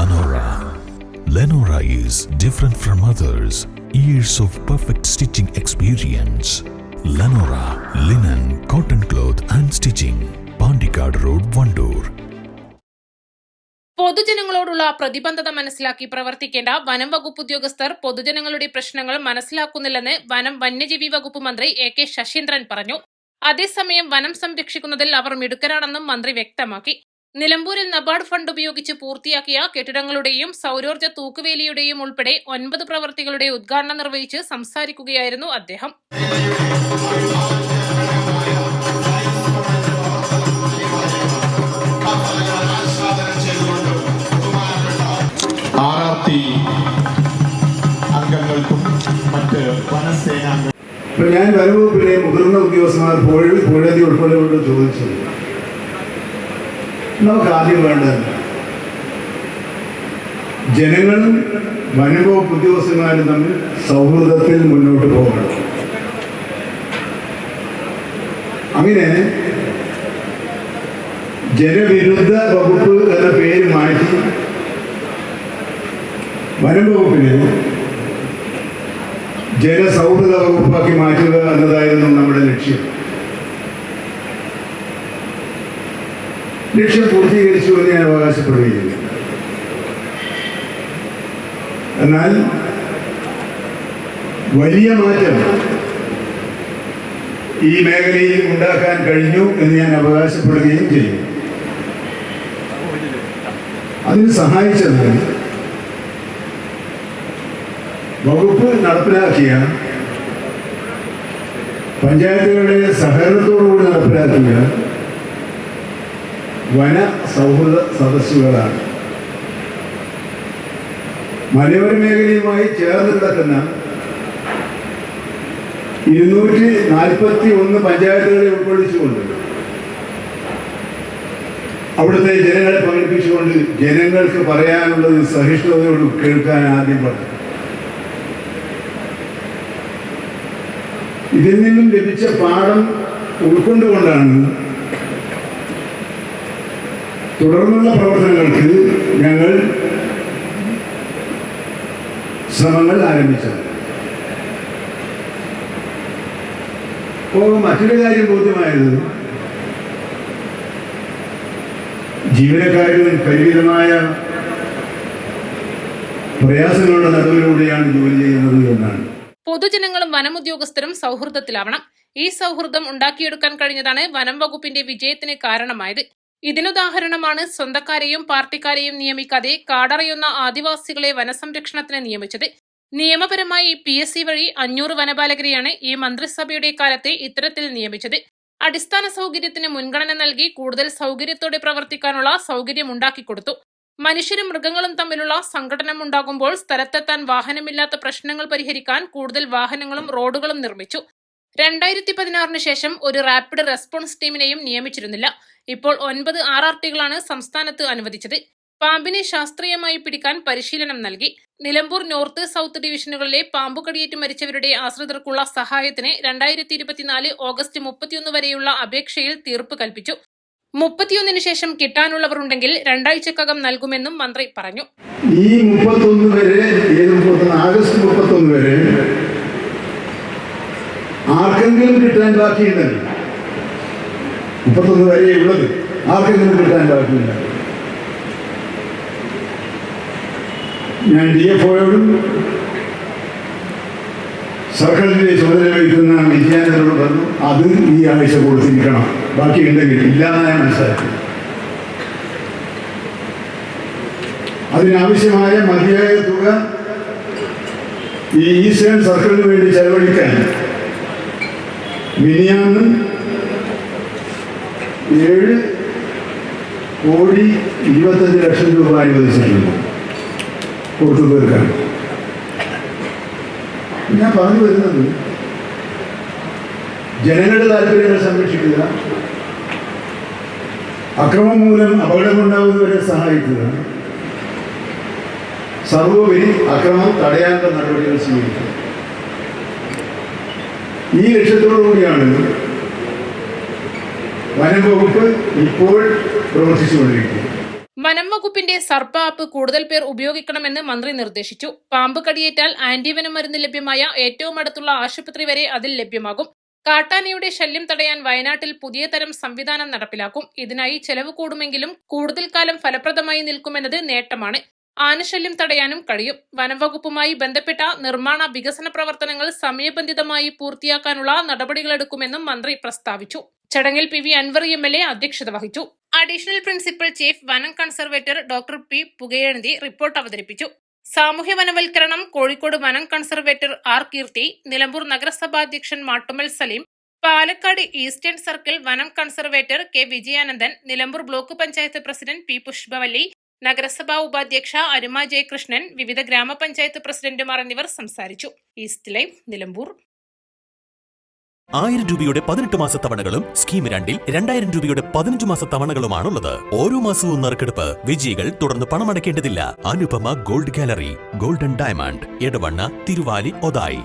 Lenora. Lenora is different from others. Years of perfect stitching experience. Lenora linen, cotton cloth and stitching. Pandikad Road, Vandoor. പൊതുജനങ്ങളോടുള്ള പ്രതിബദ്ധത മനസ്സിലാക്കി പ്രവർത്തിക്കേണ്ട വനം വകുപ്പ് ഉദ്യോഗസ്ഥർ പൊതുജനങ്ങളുടെ പ്രശ്നങ്ങൾ മനസ്സിലാക്കുന്നില്ലെന്ന് വനം വന്യജീവി വകുപ്പ് മന്ത്രി എ കെ ശശീന്ദ്രൻ പറഞ്ഞു അതേസമയം വനം സംരക്ഷിക്കുന്നതിൽ അവർ മിടുക്കരാണെന്നും മന്ത്രി വ്യക്തമാക്കി നിലമ്പൂരിൽ നബാർഡ് ഫണ്ട് ഉപയോഗിച്ച് പൂർത്തിയാക്കിയ കെട്ടിടങ്ങളുടെയും സൗരോർജ തൂക്കുവേലിയുടെയും ഉൾപ്പെടെ ഒൻപത് പ്രവർത്തികളുടെ ഉദ്ഘാടനം നിർവഹിച്ച് സംസാരിക്കുകയായിരുന്നു അദ്ദേഹം. ഞാൻ വരവ് പിന്നെ മുതിർന്ന ഉദ്യോഗസ്ഥന്മാർ പുഴ പുഴതി ഉൾപ്പെടെയോട് ചോദിച്ചു നമുക്ക് ആദ്യം വേണ്ടത് ജനങ്ങളും വനംവകുപ്പ് ഉദ്യോഗസ്ഥന്മാരും തമ്മിൽ സൗഹൃദത്തിൽ മുന്നോട്ട് പോകണം. അങ്ങനെ ജനവിരുദ്ധ വകുപ്പ് എന്ന പേര് മാറ്റി വനംവകുപ്പിന് ജനസൗഹൃദ വകുപ്പാക്കി മാറ്റുക എന്നതായിരുന്നു നമ്മുടെ ലക്ഷ്യം. ലക്ഷ്യം പൂർത്തീകരിച്ചു എന്ന് ഞാൻ അവകാശപ്പെടുകയില്ല. എന്നാൽ വലിയ മാറ്റം ഈ മേഖലയിൽ ഉണ്ടാക്കാൻ കഴിഞ്ഞു എന്ന് ഞാൻ അവകാശപ്പെടുകയും ചെയ്യും. അതിന് സഹായിച്ചത് വകുപ്പ് നടപ്പിലാക്കിയ പഞ്ചായത്തുകളുടെ സഹകരണത്തോടുകൂടി നടപ്പിലാക്കിയ വന സൗഹൃദ സദസ്സുകളാണ് മലയോര മേഖലയുമായി ചേർന്ന് കിടക്കുന്ന ഇരുന്നൂറ്റി നാൽപ്പത്തി ഒന്ന് പഞ്ചായത്തുകളെ ഉൾക്കൊള്ളിച്ചുകൊണ്ട് അവിടുത്തെ ജനങ്ങളെ പങ്കെടുപ്പിച്ചുകൊണ്ട് ജനങ്ങൾക്ക് പറയാനുള്ളത് സഹിഷ്ണുതയോട് കേൾക്കാൻ ആദ്യം പറഞ്ഞു. ഇതിൽ നിന്നും ലഭിച്ച പാഠം ഉൾക്കൊണ്ടുകൊണ്ടാണ് തുടർന്നുള്ള പ്രവർത്തനങ്ങൾക്ക് ഞങ്ങൾ ശ്രമങ്ങൾ ആരംഭിച്ചത്. ഇപ്പോൾ മറ്റൊരു കാര്യം ബോധ്യമായത് ജീവനക്കാരിൽ പരിമിതമായ പ്രയാസങ്ങളുടെ നടുവിലൂടെയാണ് ജോലി ചെയ്യുന്നത് എന്നാണ്. പൊതുജനങ്ങളും വനമുദ്യോഗസ്ഥരും സൗഹൃദത്തിലാവണം. ഈ സൗഹൃദം ഉണ്ടാക്കിയെടുക്കാൻ കഴിഞ്ഞതാണ് വനം വകുപ്പിന്റെ വിജയത്തിന് കാരണമായത്. ഇതിനുദാഹരണമാണ് സ്വന്തക്കാരെയും പാർട്ടിക്കാരെയും നിയമിക്കാതെ കാടറിയുന്ന ആദിവാസികളെ വനസംരക്ഷണത്തിന് നിയമിച്ചത്. നിയമപരമായി പി എസ് സി വഴി അഞ്ഞൂറ് വനപാലകരെയാണ് ഈ മന്ത്രിസഭയുടെ കാലത്തെ ഇത്തരത്തിൽ നിയമിച്ചത്. അടിസ്ഥാന സൗകര്യത്തിന് മുൻഗണന നൽകി കൂടുതൽ സൗകര്യത്തോടെ പ്രവർത്തിക്കാനുള്ള സൗകര്യം ഉണ്ടാക്കിക്കൊടുത്തു മനുഷ്യരും മൃഗങ്ങളും തമ്മിലുള്ള സംഘടനം ഉണ്ടാകുമ്പോൾ സ്ഥലത്തെത്താൻ വാഹനമില്ലാത്ത പ്രശ്നങ്ങൾ പരിഹരിക്കാൻ കൂടുതൽ വാഹനങ്ങളും റോഡുകളും നിർമ്മിച്ചു. രണ്ടായിരത്തി പതിനാറിന് ശേഷം ഒരു റാപ്പിഡ് റെസ്പോൺസ് ടീമിനെയും നിയമിച്ചിരുന്നില്ല. ഇപ്പോൾ ഒൻപത് ആർ ആർ ടികളാണ് സംസ്ഥാനത്ത് അനുവദിച്ചത്. പാമ്പിനെ ശാസ്ത്രീയമായി പിടിക്കാൻ പരിശീലനം നൽകി. നിലമ്പൂർ നോർത്ത് സൗത്ത് ഡിവിഷനുകളിലെ പാമ്പുകടിയേറ്റ് മരിച്ചവരുടെ ആശ്രിതർക്കുള്ള സഹായത്തിന് രണ്ടായിരത്തി ഇരുപത്തിനാല് ഓഗസ്റ്റ് മുപ്പത്തിയൊന്ന് വരെയുള്ള അപേക്ഷയിൽ തീർപ്പ് കൽപ്പിച്ചു. മുപ്പത്തിയൊന്നിന് ശേഷം കിട്ടാനുള്ളവർ കിട്ടാനുള്ളവരുണ്ടെങ്കിൽ രണ്ടാഴ്ചക്കകം നൽകുമെന്നും മന്ത്രി പറഞ്ഞു. ഈ മുപ്പത്തൊന്ന് വരെ ആഗസ്റ്റ് മുപ്പത്തൊന്ന് വരെ ആർക്കെങ്കിലും കിട്ടാൻ ബാക്കിയുണ്ടല്ലോ. മുപ്പത്തൊന്ന് വരെ ഉള്ളത്. ആർക്കെങ്കിലും കിട്ടാൻ ബാക്കിയില്ല ഞാൻ ഡി എഫ് ഒയോടും സർക്കാരിന്റെ ചുമതല വഹിക്കുന്ന വിജയാനന്ദനോട് പറഞ്ഞു അത് ഈ ആഴ്ച കൊടുത്തിരിക്കണം. ബാക്കി ഉണ്ടെങ്കിൽ ഇല്ലാതായ മനസ്സിലാക്കി അതിനാവശ്യമായ മതിയായ തുക ഈ ഈസ്റ്റേൺ സർക്കിളിന് വേണ്ടി ചെലവഴിക്കാൻ മിനിയാന്ന് ഏഴ് കോടി ഇരുപത്തഞ്ച് ലക്ഷം രൂപ അനുവദിച്ചിട്ടുണ്ട് കൊടുത്തു തീർക്കാൻ ഞാൻ പറഞ്ഞു വരുന്നത് ജനങ്ങളുടെ താല്പര്യങ്ങൾ സംരക്ഷിക്കുക അക്രമം മൂലം അപകടമുണ്ടാകുന്നവരെ സഹായിക്കുക സർവോപരി അക്രമം തടയാനുള്ള നടപടികൾ സ്വീകരിക്കുക. ഈ ലക്ഷ്യത്തോടുകൂടിയാണ് വനം വകുപ്പ് ഇപ്പോൾ പ്രവർത്തിച്ചുകൊണ്ടിരിക്കുന്നത്. വനം വകുപ്പിന്റെ സർപ്പ ആപ്പ് കൂടുതൽ പേർ ഉപയോഗിക്കണമെന്ന് മന്ത്രി നിർദ്ദേശിച്ചു. പാമ്പ് കടിയേറ്റാൽ ആന്റിവനം മരുന്ന് ലഭ്യമായ ഏറ്റവും അടുത്തുള്ള ആശുപത്രി വരെ അതിൽ ലഭ്യമാകും. കാട്ടാനയുടെ ശല്യം തടയാൻ വയനാട്ടിൽ പുതിയ തരം സംവിധാനം നടപ്പിലാക്കും. ഇതിനായി ചെലവ് കൂടുമെങ്കിലും കൂടുതൽ കാലം ഫലപ്രദമായി നിൽക്കുമെന്നത് നേട്ടമാണ്. ആനശല്യം തടയാനും കഴിയും. വനംവകുപ്പുമായി ബന്ധപ്പെട്ട നിർമ്മാണ വികസന പ്രവർത്തനങ്ങൾ സമയബന്ധിതമായി പൂർത്തിയാക്കാനുള്ള നടപടികളെടുക്കുമെന്നും മന്ത്രി പ്രസ്താവിച്ചു. ചടങ്ങിൽ P V Anvar M L A അധ്യക്ഷത വഹിച്ചു. അഡീഷണൽ പ്രിൻസിപ്പൽ ചീഫ് വനം കൺസർവേറ്റർ ഡോക്ടർ പി പുകയെഴുതി റിപ്പോർട്ട് അവതരിപ്പിച്ചു. സാമൂഹ്യ വനവൽക്കരണം കോഴിക്കോട് വനം കൺസർവേറ്റർ ആർ കീർത്തി നിലമ്പൂർ നഗരസഭാധ്യക്ഷൻ മാട്ടുമൽ സലീം പാലക്കാട് ഈസ്റ്റേൺ സർക്കിൾ വനം conservator K Vijayanandan Nilambur block panchayat president P Pushpavalli നഗരസഭാ ഉപാധ്യക്ഷ അരുമ ജയകൃഷ്ണൻ വിവിധ ഗ്രാമപഞ്ചായത്ത് പ്രസിഡന്റുമാർ എന്നിവർ സംസാരിച്ചു. East Live Nilambur. ആയിരം രൂപയുടെ പതിനെട്ട് മാസ തവണകളും സ്കീം രണ്ടിൽ രണ്ടായിരം രൂപയുടെ പതിനഞ്ച് മാസ തവണകളുമാണുള്ളത്. ഓരോ മാസവും നറുക്കെടുപ്പ് വിജയികൾ തുടർന്ന് പണമടയ്ക്കേണ്ടതില്ല. Anupama gold gallery golden diamond Edavanna Thiruvali Othayi.